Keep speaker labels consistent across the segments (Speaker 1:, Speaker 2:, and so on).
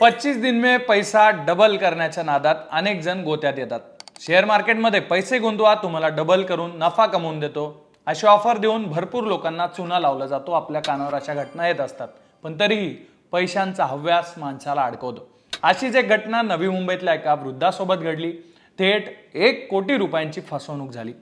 Speaker 1: पच्चीस दिन में पैसा डबल करण्याच्या नादात अनेक जण गोत्यात येतात. शेअर मार्केटमध्ये पैसे गुंतवा तुम्हाला डबल करून नफा कमवून देतो. अशी ऑफर देऊन भरपूर लोकांना चुना लावला जातो. आपल्या कानावर अशा घटना येत असतात. पण तरीही पैशांचा हव्यास माणसाला अडकवतो. अशीच एक घटना नवी मुंबईतल्या एका वृद्धासोबत घडली. थेट एक कोटी रुपयांची फसवणूक झाली.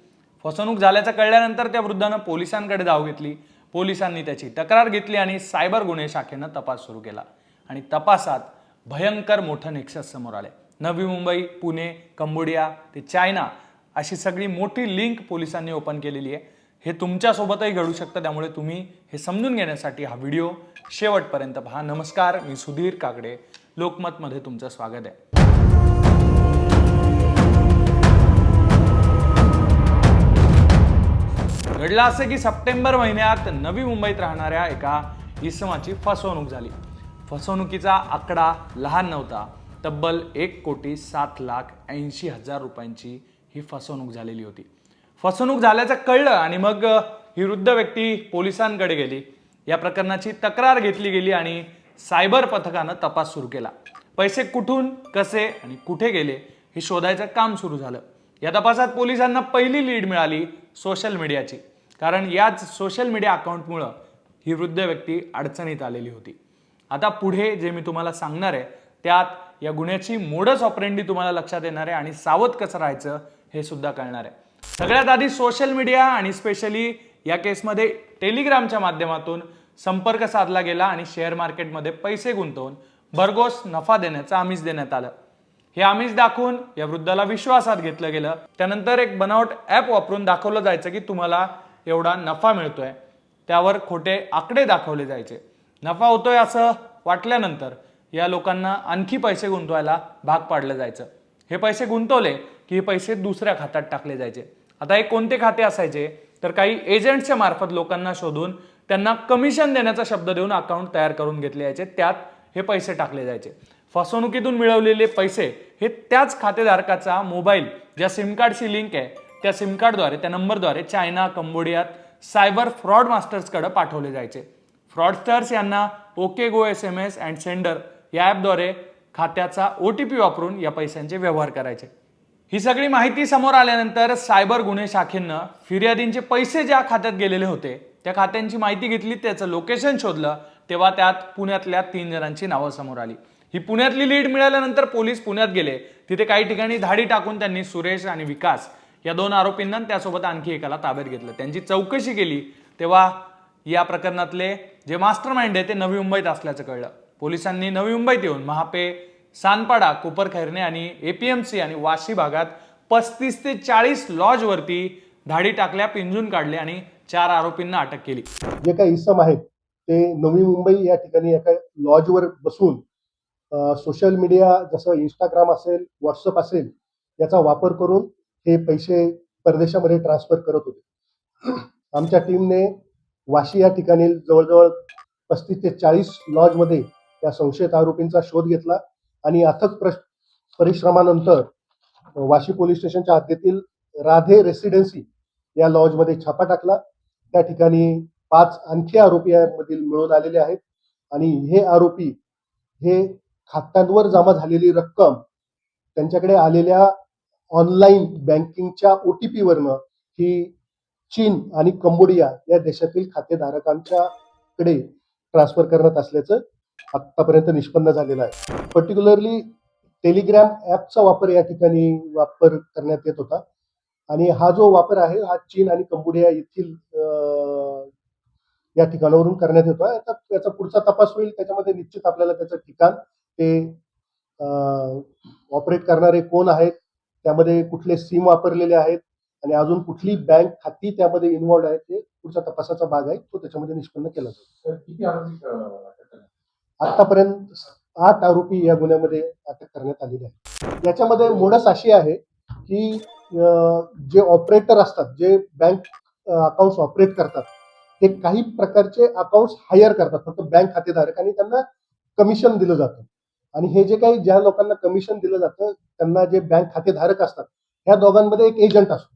Speaker 1: फसवणूक झाल्याचं कळल्यानंतर त्या वृद्धानं पोलिसांकडे धाव घेतली. पोलिसांनी त्याची तक्रार घेतली आणि सायबर गुन्हे शाखेनं तपास सुरू केला. आणि तपासात भयंकर मोठं नेक्सस समोर आले नवी मुंबई पुणे कंबोडिया ते चायना अशी सगळी मोठी लिंक पोलिसांनी ओपन केलेली आहे. हे तुमच्यासोबतही घडू शकतं त्यामुळे तुम्ही हे समजून घेण्यासाठी हा व्हिडिओ शेवटपर्यंत पहा. नमस्कार मी सुधीर काकडे लोकमतमध्ये तुमचं स्वागत आहे. घडलं असं की सप्टेंबर महिन्यात नवी मुंबईत राहणाऱ्या एका इसमाची फसवणूक झाली. फसवणुकीचा आकडा लहान नव्हता. तब्बल एक कोटी सात लाख ऐंशी हजार रुपयांची ही फसवणूक झालेली होती. फसवणूक झाल्याचं कळलं आणि मग ही वृद्ध व्यक्ती पोलिसांकडे गेली. या प्रकरणाची तक्रार घेतली गेली आणि सायबर पथकानं तपास सुरू केला. पैसे कुठून कसे आणि कुठे गेले हे शोधायचं काम सुरू झालं. या तपासात पोलिसांना पहिली लीड मिळाली सोशल मीडियाची. कारण याच सोशल मीडिया अकाउंटमुळं ही वृद्ध व्यक्ती अडचणीत आलेली होती. आता पुढे जे मी तुम्हाला सांगणार आहे त्यात या गुन्ह्याची मोडस ऑपरेंडी तुम्हाला लक्षात येणार आहे आणि सावध कसं राहायचं हे सुद्धा कळणार आहे. सगळ्यात आधी सोशल मीडिया आणि स्पेशली या केसमध्ये टेलिग्रामच्या माध्यमातून संपर्क साधला गेला आणि शेअर मार्केटमध्ये पैसे गुंतवून भरघोस नफा देण्याचं आमिष देण्यात आलं. हे आमिष दाखवून या वृद्धाला विश्वासात घेतलं गेलं. त्यानंतर एक बनावट ॲप वापरून दाखवलं जायचं की तुम्हाला एवढा नफा मिळतोय. त्यावर खोटे आकडे दाखवले जायचे. नफा होतोय असं वाटल्यानंतर या लोकांना आणखी पैसे गुंतवायला भाग पाडलं जायचं. हे पैसे गुंतवले की हे पैसे दुसऱ्या खात्यात टाकले जायचे. आता हे कोणते खाते असायचे? तर काही एजंट्सच्या मार्फत लोकांना शोधून त्यांना कमिशन देण्याचा शब्द देऊन अकाउंट तयार करून घेतले जायचे. त्यात हे पैसे टाकले जायचे. फसवणुकीतून मिळवलेले पैसे हे त्याच खातेधारकाचा मोबाईल ज्या सिम कार्डची लिंक आहे त्या सिम कार्डद्वारे त्या नंबरद्वारे चायना कंबोडियात सायबर फ्रॉड मास्टर्सकडे पाठवले जायचे. फ्रॉडस्टर्स यांना okay go S M S and sender या ॲपद्वारे खात्याचा ओ टी पी वापरून या पैशांचे व्यवहार करायचे. ही सगळी माहिती समोर आल्यानंतर सायबर गुन्हे शाखेनं फिर्यादींचे पैसे ज्या खात्यात गेलेले होते त्या खात्यांची माहिती घेतली त्याचं लोकेशन शोधलं तेव्हा त्यात पुण्यातल्या तीन जणांची नावं समोर आली. ही पुण्यातली लीड मिळाल्यानंतर पोलीस पुण्यात गेले. तिथे काही ठिकाणी धाडी टाकून त्यांनी सुरेश आणि विकास या दोन आरोपींना त्यासोबत आणखी एकाला ताब्यात घेतलं. त्यांची चौकशी केली तेव्हा या प्रकरणातले जे मास्टर माइंड आहे ते नवी मुंबईत असल्याचं कळलं. पोलिसांनी नवी मुंबईत येऊन महापे सानपाडा कोपरखैरणे आणि एपीएमसी आणि वाशी भागात पस्तीस ते चाळीस लॉजवरती धाडी टाकल्या पिंजून काढले आणि चार आरोपींना अटक केली.
Speaker 2: जे काही इसम आहेत ते नवी मुंबई या ठिकाणी एका लॉजवर बसून सोशल मीडिया जसं इंस्टाग्राम असेल व्हॉट्सअप असेल याचा वापर करून हे पैसे परदेशामध्ये ट्रान्सफर करत होते. आमच्या टीमने वाशी या ठिकाणी जवळजवळ पस्तीस ते चाळीस लॉजमध्ये त्या संशयित आरोपींचा शोध घेतला आणि अथक परिश्रमानंतर वाशी पोलीस स्टेशनच्या हद्दीतील राधे रेसिडेन्सी या लॉजमध्ये छापा टाकला. त्या ठिकाणी पाच आणखी आरोपी यामधील मिळून आलेले आहेत आणि हे आरोपी हे खात्यांवर जमा झालेली रक्कम त्यांच्याकडे आलेल्या ऑनलाईन बँकिंगच्या ओ टी पीवरनं ही चीन आणि कंबोडिया या देशातील खातेधारकांच्याकडे ट्रान्सफर करण्यात असल्याचं आतापर्यंत निष्पन्न झालेलं आहे. पर्टिक्युलरली टेलिग्राम ॲपचा वापर या ठिकाणी वापर करण्यात येत होता. आणि हा जो वापर आहे हा चीन आणि कंबोडिया येथील या ठिकाणावरून करण्यात येतो. आता त्याचा पुढचा तपास होईल. त्याच्यामध्ये निश्चित आपल्याला त्याचं ठिकाण ते ऑपरेट करणारे कोण आहेत त्यामध्ये कुठले सिम वापरलेले आहेत आणि अजून कुठली बँक खाती त्यामध्ये इन्व्हॉल्ड आहेत ते पुढच्या तपासाचा भाग आहे तो त्याच्यामध्ये निष्पन्न केला
Speaker 3: आले?
Speaker 2: आतापर्यंत आठ आरोपी या गुन्ह्यामध्ये अटक करण्यात आलेले आहेत. याच्यामध्ये मोडस अशी आहे की जे ऑपरेटर असतात जे बँक अकाउंट ऑपरेट करतात ते काही प्रकारचे अकाउंट हायर करतात फक्त बँक खातेधारक आणि त्यांना कमिशन दिलं जातं. आणि हे जे काही ज्या लोकांना कमिशन दिलं जातं त्यांना जे बँक खातेधारक असतात ह्या दोघांमध्ये एक एजंट असतो.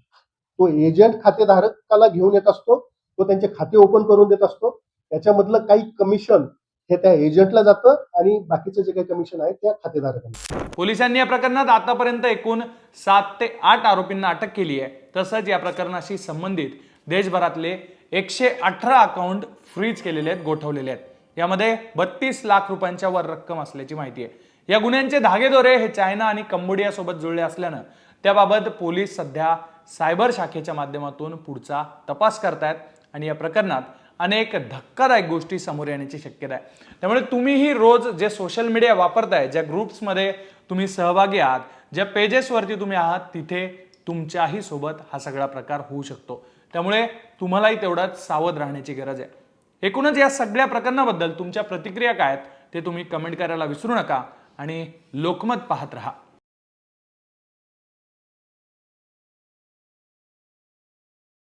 Speaker 2: तो एजंट खातेधारकाला घेऊन येत असतो तो त्यांचे खाते ओपन करून देत असतो. त्याच्यामधलं काही कमिशन हे त्या एजंटला जातं आणि बाकीचं जे काही कमिशन आहे त्या खातेधारकांना.
Speaker 1: पोलिसांनी या प्रकरणात आतापर्यंत एकूण सात ते आठ आरोपींना अटक केली आहे. तसंच या प्रकरणाशी संबंधित देशभरातले एकशे अठरा अकाउंट फ्रीज केलेले आहेत गोठवलेले आहेत. यामध्ये बत्तीस लाख रुपयांच्या वर रक्कम असल्याची माहिती आहे. या गुन्ह्यांचे धागेदोरे हे चायना आणि कंबोडिया सोबत जुळले असल्यानं त्याबाबत पोलीस सध्या सायबर शाखेच्या माध्यमातून पुढचा तपास करतायत आणि या प्रकरणात अनेक धक्कादायक गोष्टी समोर येण्याची शक्यता आहे. त्यामुळे तुम्हीही रोज जे सोशल मीडिया वापरताय ज्या ग्रुप्समध्ये तुम्ही सहभागी आहात ज्या पेजेसवरती तुम्ही आहात तिथे तुमच्याही सोबत हा सगळा प्रकार होऊ शकतो. त्यामुळे तुम्हालाही तेवढाच सावध राहण्याची गरज आहे. एकूणच या सगळ्या प्रकरणाबद्दल तुमच्या प्रतिक्रिया काय आहेत ते तुम्ही कमेंट करायला विसरू नका आणि लोकमत पाहत राहा.